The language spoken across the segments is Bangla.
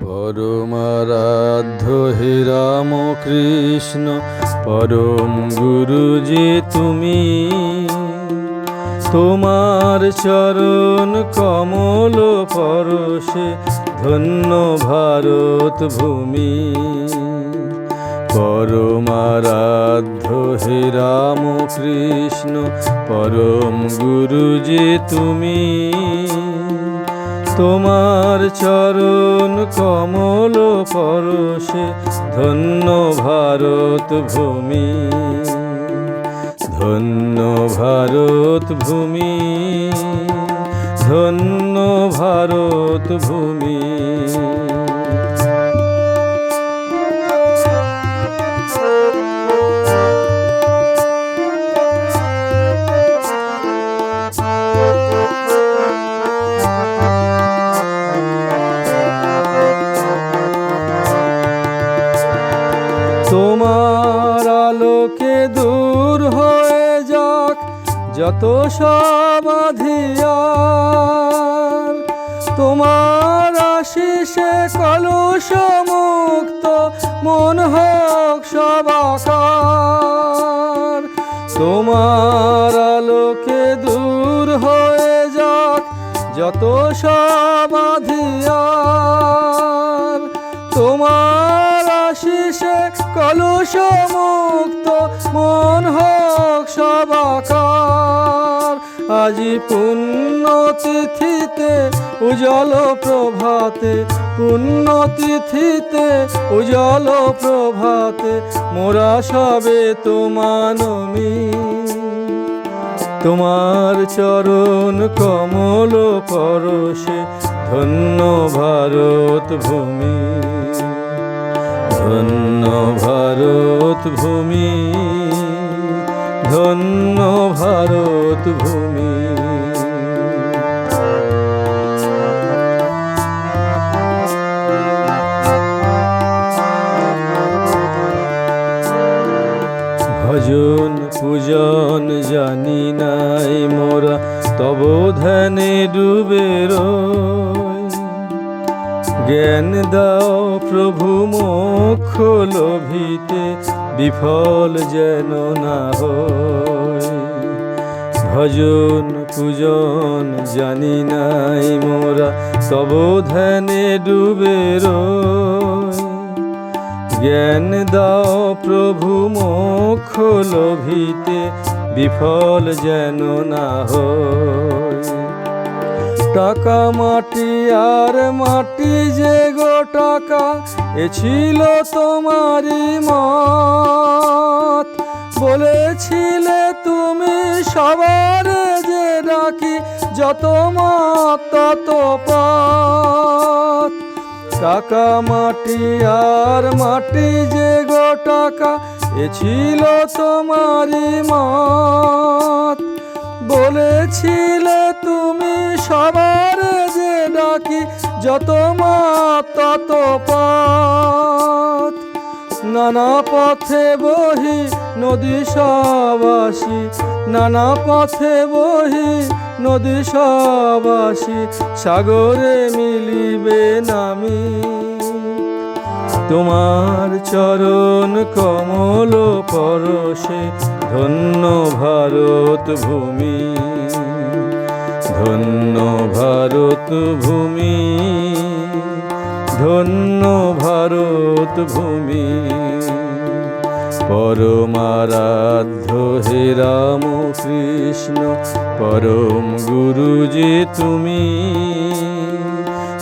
পরমারাধ্য হে রাম কৃষ্ণ, পরম গুরু যে তুমি। তোমার চরণ কমল পরশে, ধন্য ভারত ভূমি। পরমারাধ্য হে রাম কৃষ্ণ পরম গুরু যে তুমি তোমার চরণ কমল পরশে, ধন্য ভারত ভূমি। ধন্য ভারত ভূমি, ধন্য ভারত ভূমি। যত সমাধিয়ার তোমার আশিসে কলুষ মুক্ত মন হোক সবাকার তোমার আলোকে দূর হয়ে যাক যত সমাধিয়ার কলুষ মুক্ত মন হোক সবাকার আজি পুণ্য তিথিতে উজল প্রভাতে পুণ্য তিথিতে উজল প্রভাতে, মোরা সবে তোমানমি তোমার চরণ কমল পরশে, ধন্য ভারত ভূমি। ভারত ভূমি, ধন্য ভারত ভূমি ভজন পূজন জানি নাই মোরা, তব ধ্যানে ডুবে। জ্ঞান দাও প্রভু মোক্ষ লোভিতে বিফল যেন না ভজন পূজন জানি নাই মোরা, তব ধ্যানে ডুবে জ্ঞান দাও প্রভু মোক্ষ লোভিতে, বিফল যেন না টাকা মাটি আর মাটি যে গো টাকা, এ ছিল মত সবার যে ডাকি যত মত, তত পথ। টাকা মাটি আর মাটি যে গো টাকা, এ ছিল তোমারই মত। বলেছিলে তুমি সবার যে ডাকি যত মত, তত পথ। নানা পথে বহি নদী সবাসী নানা পথে বহি নদী সবাসী, সাগরে মিলিবে নামি। তোমার চরণ কমল পরশে, ধন্য ভারত ভূমি। ধন্য ভারত ভূমি। ধন্য ভারত ভূমি। পরমারাধ্য হে রাম কৃষ্ণ, পরম গুরু যে তুমি।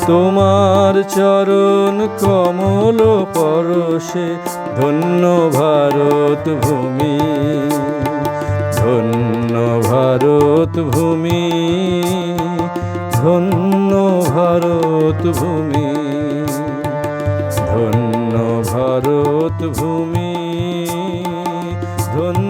তোমার চরণ কমল পরশে, ধন্য ভারত ভূমি। ধন্য ভারত ভূমি, ধন্য ভারত ভূমি। ধন্য ভারত ভূমি ধন্য